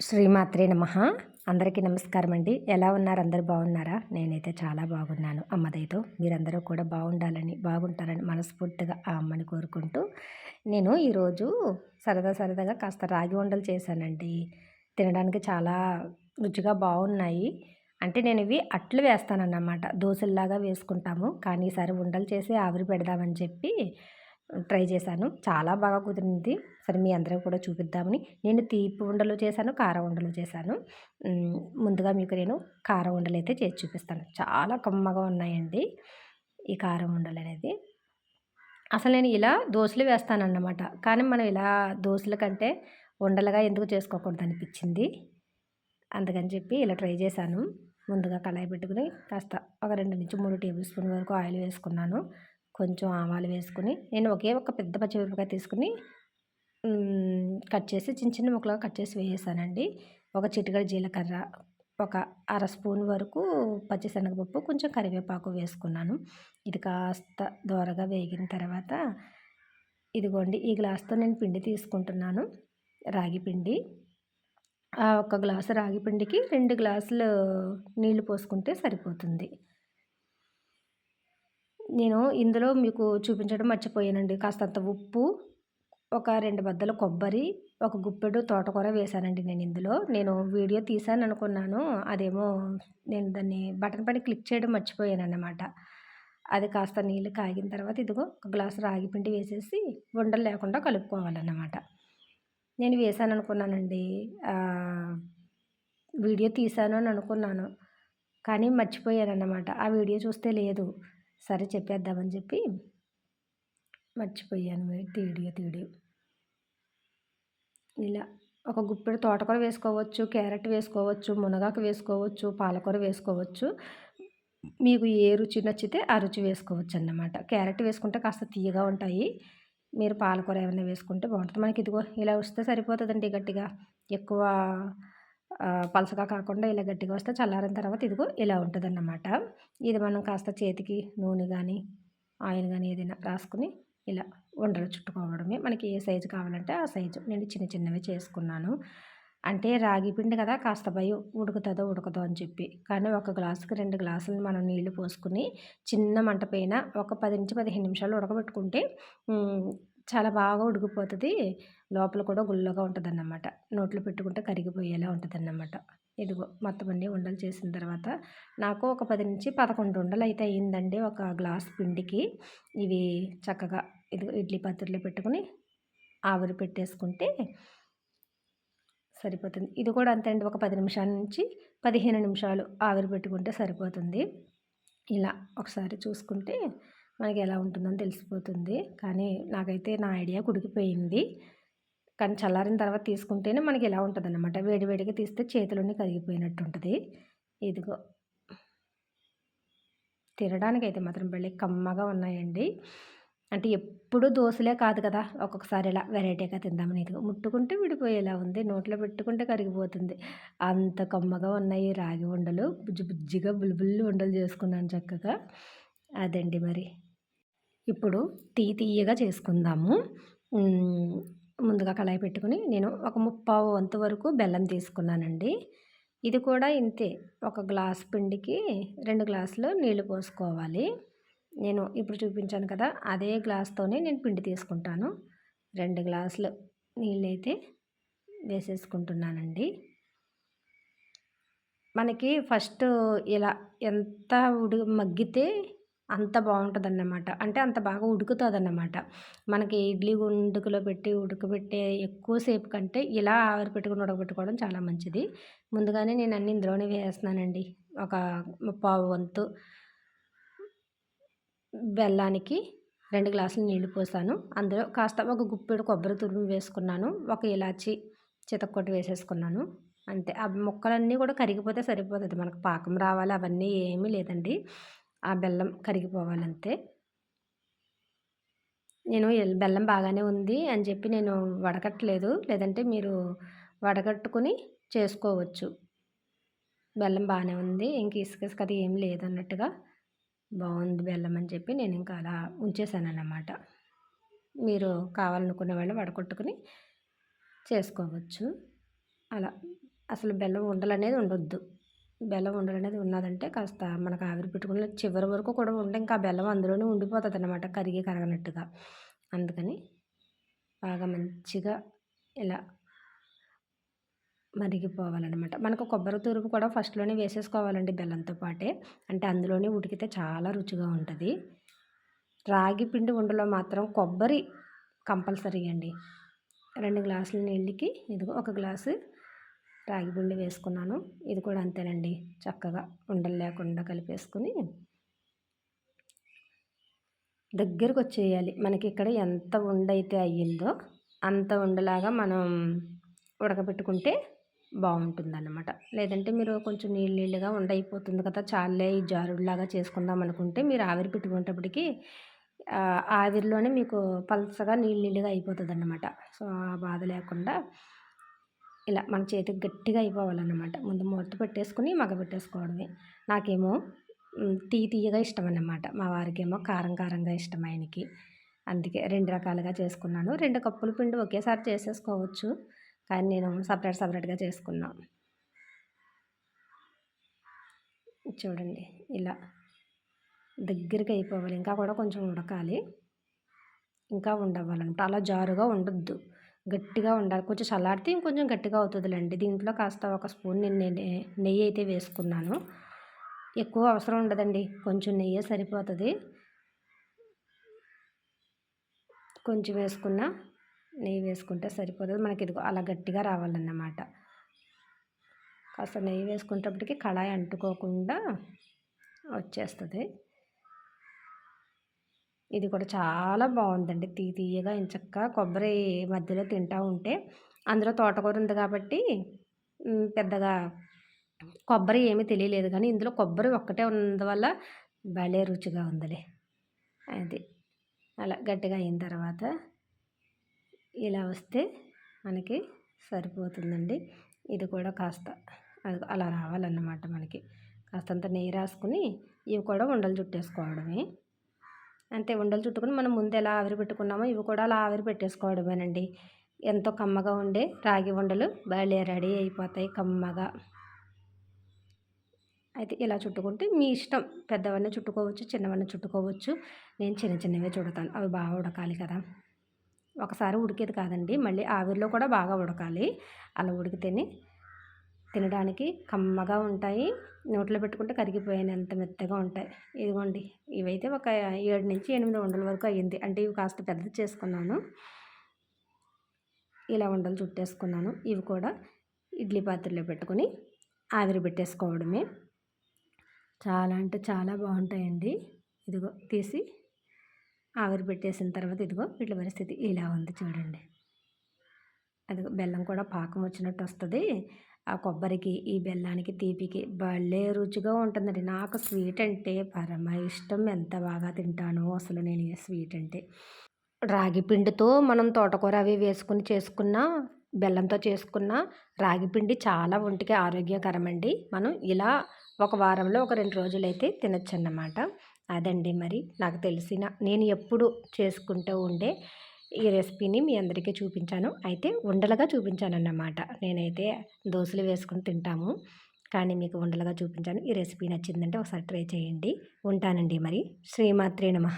శ్రీమాత్రే నమ. అందరికీ నమస్కారం అండి. ఎలా ఉన్నారు? అందరు బాగున్నారా? నేనైతే చాలా బాగున్నాను. అమ్మదైతో మీరందరూ కూడా బాగుండాలని బాగుంటారని మనస్ఫూర్తిగా ఆ అమ్మని కోరుకుంటూ నేను ఈరోజు సరదా సరదాగా కాస్త రాగి ఉండలు చేశానండి. తినడానికి చాలా రుచిగా బాగున్నాయి. అంటే నేను ఇవి అట్లు వేస్తానన్నమాట. దోశల్లాగా వేసుకుంటాము. కానీ ఈసారి ఉండలు చేసి ఆవిరి పెడదామని చెప్పి ట్రై చేశాను. చాలా బాగా కుదిరింది. సరే మీ అందరూ కూడా చూపిద్దామని. నేను తీపి ఉండలు చేశాను కారం ఉండలు చేశాను. ముందుగా మీకు నేను కారం ఉండలు అయితే చేసి చూపిస్తాను. చాలా కమ్మగా ఉన్నాయండి ఈ కారం ఉండలు అనేది. అసలు నేను ఇలా దోశలు వేస్తానన్నమాట. కానీ మనం ఇలా దోశల కంటే ఉండలుగా ఎందుకు చేసుకోకూడదు అనిపించింది. అందుకని చెప్పి ఇలా ట్రై చేశాను. ముందుగా కళాయి పెట్టుకుని కాస్త ఒక రెండు నుంచి మూడు టేబుల్ స్పూన్ వరకు ఆయిల్ వేసుకున్నాను. కొంచెం ఆవాలు వేసుకుని నేను ఒకే ఒక పెద్ద పచ్చిమిరపకాయ తీసుకుని కట్ చేసి చిన్న చిన్న ముక్కలుగా కట్ చేసి వేసానండి ఒక చిటికడ జీలకర్ర ఒక అర స్పూన్ వరకు పచ్చిశనగపప్పు కొంచెం కరివేపాకు వేసుకున్నాను. ఇది కాస్త దోరగా వేగిన తర్వాత ఇదిగోండి ఈ గ్లాస్తో నేను పిండి తీసుకుంటున్నాను రాగి పిండి. ఆ ఒక గ్లాసు రాగి పిండికి రెండు గ్లాసులు నీళ్ళు పోసుకుంటే సరిపోతుంది. నేను ఇందులో మీకు చూపించడం మర్చిపోయానండి. కాస్తంత ఉప్పు ఒక రెండు బద్దలు కొబ్బరి ఒక గుప్పెడు తోటకూర వేశానండి నేను ఇందులో. నేను వీడియో తీసాను అనుకున్నాను. అదేమో నేను దాన్ని బటన్ పని క్లిక్ చేయడం మర్చిపోయాను అన్నమాట అది కాస్త నీళ్ళు కాగిన తర్వాత ఇదిగో ఒక గ్లాసు రాగి పిండి వేసేసి ఉండలు లేకుండా కలుపుకోవాలన్నమాట. నేను వేసాను అనుకున్నానండి. వీడియో తీసాను అని అనుకున్నాను. కానీ మర్చిపోయాను అన్నమాట ఆ వీడియో చూస్తే లేదు. సరే చెప్పేద్దామని చెప్పి మర్చిపోయాను తీడియో తీడి ఇలా ఒక గుప్పెడు తోటకూర వేసుకోవచ్చు క్యారెట్ వేసుకోవచ్చు మునగాకు వేసుకోవచ్చు పాలకూర వేసుకోవచ్చు. మీకు ఏ రుచి నచ్చితే ఆ రుచి వేసుకోవచ్చు అన్నమాట. క్యారెట్ వేసుకుంటే కాస్త తీయగా ఉంటాయి. మీరు పాలకూర ఏమైనా వేసుకుంటే బాగుంటుంది. మనకి ఇదిగో ఇలా వస్తే సరిపోతుందండి గట్టిగా. ఎక్కువ పలసగా కాకుండా ఇలా గట్టిగా వస్తే చల్లారిన తర్వాత ఇదిగో ఇలా ఉంటుంది అన్నమాట ఇది మనం కాస్త చేతికి నూనె కానీ ఆయిల్ కానీ ఏదైనా రాసుకుని ఇలా ఉండలు చుట్టుకోవడమే. మనకి ఏ సైజు కావాలంటే ఆ సైజు. నేను చిన్న చిన్నవి చేసుకున్నాను. అంటే రాగి పిండి కదా కాస్త భయం. ఉడుకుతుందో ఉడకదో అని చెప్పి. కానీ ఒక గ్లాసుకి రెండు గ్లాసులు మనం నీళ్ళు పోసుకుని చిన్న మంట పైన ఒక పది నుంచి పదిహేను నిమిషాలు ఉడకబెట్టుకుంటే చాలా బాగా ఉడికిపోతుంది. లోపల కూడా గుల్లగా ఉంటుంది అన్నమాట నోట్లో పెట్టుకుంటే కరిగిపోయేలా ఉంటుంది అన్నమాట ఇదిగో మొత్తం అన్ని ఉండలు చేసిన తర్వాత నాకు ఒక పది నుంచి పదకొండు ఉండలు అయితే అయ్యిందండి ఒక గ్లాస్ పిండికి. ఇవి చక్కగా ఇది ఇడ్లీ పాత్రలో పెట్టుకుని ఆవిరి పెట్టేసుకుంటే సరిపోతుంది. ఇది కూడా అంతే అండి. ఒక పది నిమిషాల నుంచి పదిహేను నిమిషాలు ఆవిరి పెట్టుకుంటే సరిపోతుంది. ఇలా ఒకసారి చూసుకుంటే మనకి ఎలా ఉంటుందని తెలిసిపోతుంది. కానీ నాకైతే నా ఐడియా కుడికిపోయింది. కానీ చల్లారిన తర్వాత తీసుకుంటేనే మనకి ఎలా ఉంటుంది అనమాట వేడివేడిగా తీస్తే చేతిలోనే కరిగిపోయినట్టు ఉంటుంది ఇదిగో. తినడానికి అయితే మాత్రం వెళ్ళి కమ్మగా ఉన్నాయండి. అంటే ఎప్పుడు దోశలే కాదు కదా. ఒక్కొక్కసారి ఇలా వెరైటీగా తిందామని ఇదిగో. ముట్టుకుంటే విడిపోయేలా ఉంది. నోట్లో పెట్టుకుంటే కరిగిపోతుంది. అంత కమ్మగా ఉన్నాయి రాగి ఉండలు. బుజ్జి బుజ్జిగా బుల్బుల్లు ఉండలు చేసుకున్నాను చక్కగా. అదండి మరి. ఇప్పుడు తీ తీయగా చేసుకుందాము. ముందుగా కళాయి పెట్టుకుని నేను ఒక ముప్పావు వంతు వరకు బెల్లం తీసుకున్నానండి. ఇది కూడా ఇంతే ఒక గ్లాస్ పిండికి రెండు గ్లాసులు నీళ్ళు పోసుకోవాలి. నేను ఇప్పుడు చూపించాను కదా అదే గ్లాస్తోనే నేను పిండి తీసుకుంటాను. రెండు గ్లాసులు నీళ్ళైతే వేసేసుకుంటున్నానండి. మనకి ఫస్ట్ ఇలా ఎంత ఉడి మగ్గితే అంత బాగుంటుందన్నమాట. అంటే అంత బాగా ఉడుకుతుందన్నమాట. మనకి ఇడ్లీ గుండుకులో పెట్టి ఉడకబెట్టే ఎక్కువసేపు కంటే ఇలా ఆవిరి పెట్టుకుని ఉడకబెట్టుకోవడం చాలా మంచిది. ముందుగానే నేను అన్ని ఇందులోనే వేస్తున్నానండి. ఒక పావు వంతు బెల్లానికి రెండు గ్లాసులు నీళ్ళు పోసాను. అందులో కాస్త ఒక గుప్పెడు కొబ్బరి తురుము వేసుకున్నాను. ఒక ఇలాచి చితక్కొట్టి వేసేసుకున్నాను. అంతే. ఆ ముక్కలన్నీ కూడా కరిగిపోతే సరిపోతుంది. మనకు పాకం రావాలి. అవన్నీ ఏమీ లేదండి. ఆ బెల్లం కరిగిపోవాలంతే. నేను బెల్లం బాగానే ఉంది అని చెప్పి నేను వడకట్టలేదు. లేదంటే మీరు వడగట్టుకుని చేసుకోవచ్చు. బెల్లం బాగానే ఉంది. ఇంక ఇసుక ఇసుక అది ఏం లేదన్నట్టుగా బాగుంది బెల్లం అని చెప్పి నేను ఇంకా అలా ఉంచేసాను అన్నమాట మీరు కావాలనుకునే వాళ్ళు వడకొట్టుకుని చేసుకోవచ్చు. అలా. అసలు బెల్లం ఉండలు అనేది ఉండొద్దు. బెల్లం ఉండలు అనేది ఉన్నదంటే కాస్త మనకు ఆవిరి పెట్టుకుని చివరి వరకు కూడా ఉంటే ఇంకా బెల్లం అందులోనే ఉండిపోతుంది అనమాట కరిగి కరగనట్టుగా. అందుకని బాగా మంచిగా ఇలా మరిగిపోవాలన్నమాట. మనకు కొబ్బరి తురుపు కూడా ఫస్ట్లోనే వేసేసుకోవాలండి బెల్లంతో పాటే. అంటే అందులోనే ఉడికితే చాలా రుచిగా ఉంటుంది. రాగి పిండి ఉండలో మాత్రం కొబ్బరి కంపల్సరీ అండి. రెండు గ్లాసుల నీళ్ళకి ఇదిగో ఒక గ్లాసు రాగి బుండి వేసుకున్నాను. ఇది కూడా అంతేనండి. చక్కగా ఉండలు లేకుండా కలిపేసుకుని దగ్గరకు వచ్చేయాలి మనకి ఇక్కడ ఎంత ఉండైతే అయ్యిందో అంత ఉండలాగా మనం ఉడకబెట్టుకుంటే బాగుంటుందన్నమాట. లేదంటే మీరు కొంచెం నీళ్ళు నీళ్ళుగా ఉండైపోతుంది కదా. చాలే ఈ జారుడులాగా చేసుకుందాం అనుకుంటే మీరు ఆవిరి పెట్టుకునేటప్పటికి ఆవిరిలోనే మీకు పలసగా నీళ్ళు నీళ్ళుగా అయిపోతుంది అన్నమాట సో ఆ బాధ లేకుండా ఇలా మన చేతికి గట్టిగా అయిపోవాలన్నమాట. ముందు మూత పెట్టేసుకుని మగ పెట్టేసుకోవడమే. నాకేమో తీ తీయగా ఇష్టం అన్నమాట మా వారికేమో కారం కారంగా ఇష్టం ఆయనకి. అందుకే రెండు రకాలుగా చేసుకున్నాను. రెండు కప్పుల పిండి ఒకేసారి చేసేసుకోవచ్చు. కానీ నేను సపరేట్ సపరేట్గా చేసుకున్నా. చూడండి ఇలా దగ్గరికి అయిపోవాలి. ఇంకా కూడా కొంచెం ఉడకాలి. ఇంకా ఉండవాలన్నమాట అలా జారుగా ఉండొద్దు. గట్టిగా ఉండాలి. కొంచెం చల్లారితే ఇంకొంచెం గట్టిగా అవుతుందిలేండి. దీంట్లో కాస్త ఒక స్పూన్ నేను నెయ్యి అయితే వేసుకున్నాను. ఎక్కువ అవసరం ఉండదండి. కొంచెం నెయ్యి సరిపోతుంది. కొంచెం వేసుకున్న నెయ్యి వేసుకుంటే సరిపోతుంది. మనకి ఇది అలా గట్టిగా రావాలన్నమాట. కాస్త నెయ్యి వేసుకునేటప్పటికి కళాయి అంటుకోకుండా వచ్చేస్తుంది. ఇది కూడా చాలా బాగుందండి. తీ తీయగా ఇంచక్క కొబ్బరి మధ్యలో తింటూ ఉంటే అందులో తోటకూర ఉంది కాబట్టి పెద్దగా కొబ్బరి ఏమీ తెలియలేదు కానీ ఇందులో కొబ్బరి ఒక్కటే ఉన్నందువల్ల భలే రుచిగా ఉందిలే. అది. అలా గట్టిగా అయిన తర్వాత ఇలా వస్తే మనకి సరిపోతుందండి. ఇది కూడా కాస్త అది అలా రావాలన్నమాట మనకి. కాస్తంత నెయ్యి రాసుకుని ఇవి కూడా ఉండలు చుట్టేసుకోవడమే. అంతే ఉండలు చుట్టుకుని మనం ముందు ఎలా ఆవిరి పెట్టుకున్నామో ఇవి కూడా అలా ఆవిరి పెట్టేసుకోవడమేనండి. ఎంతో కమ్మగా ఉండే రాగి ఉండలు భలే రెడీ అయిపోతాయి కమ్మగా. అయితే ఇలా చుట్టుకుంటే మీ ఇష్టం. పెద్దవన్నీ చుట్టుకోవచ్చు చిన్నవన్నీ చుట్టుకోవచ్చు. నేను చిన్న చిన్నవే చుడతాను. అవి బాగా ఉడకాలి కదా. ఒకసారి ఉడికేది కాదండి. మళ్ళీ ఆవిరిలో కూడా బాగా ఉడకాలి. అలా ఉడికితేనే తినడానికి కమ్మగా ఉంటాయి. నోట్లో పెట్టుకుంటే కరిగిపోయినంత మెత్తగా ఉంటాయి. ఇదిగోండి ఇవైతే ఒక ఏడు నుంచి ఎనిమిది వందల వరకు అయ్యింది. అంటే ఇవి కాస్త పెద్దది చేసుకున్నాను. ఇలా ఉండలు చుట్టేసుకున్నాను. ఇవి కూడా ఇడ్లీ పాత్రలో పెట్టుకొని ఆవిరి పెట్టేసుకోవడమే. చాలా అంటే చాలా బాగుంటాయండి. ఇదిగో తీసి ఆవిరి పెట్టేసిన తర్వాత ఇదిగో వీటి పరిస్థితి ఇలా ఉంది చూడండి. అది బెల్లం కూడా పాకం వచ్చినట్టు వస్తుంది. ఆ కొబ్బరికి ఈ బెల్లానికి తీపికి భలే రుచిగా ఉంటుందండి. నాకు స్వీట్ అంటే పరమ ఇష్టం. ఎంత బాగా తింటానో అసలు నేను స్వీట్ అంటే. రాగి పిండితో మనం తోటకూర అవి వేసుకుని చేసుకున్న బెల్లంతో చేసుకున్న రాగిపిండి చాలా ఒంటికి ఆరోగ్యకరమండి. మనం ఇలా ఒక వారంలో ఒక రెండు రోజులైతే తినొచ్చు అన్నమాట అదండి మరి నాకు తెలిసిన. నేను ఎప్పుడు చేసుకుంటూ ఉండే ఈ రెసిపీని మీ అందరికీ చూపించాను. అయితే ఉండలుగా చూపించాను అన్నమాట నేనైతే దోశలు వేసుకుని తింటాము. కానీ మీకు ఉండలుగా చూపించాను. ఈ రెసిపీ నచ్చిందంటే ఒకసారి ట్రై చేయండి. ఉంటానండి మరి. శ్రీమాత్రే నమ.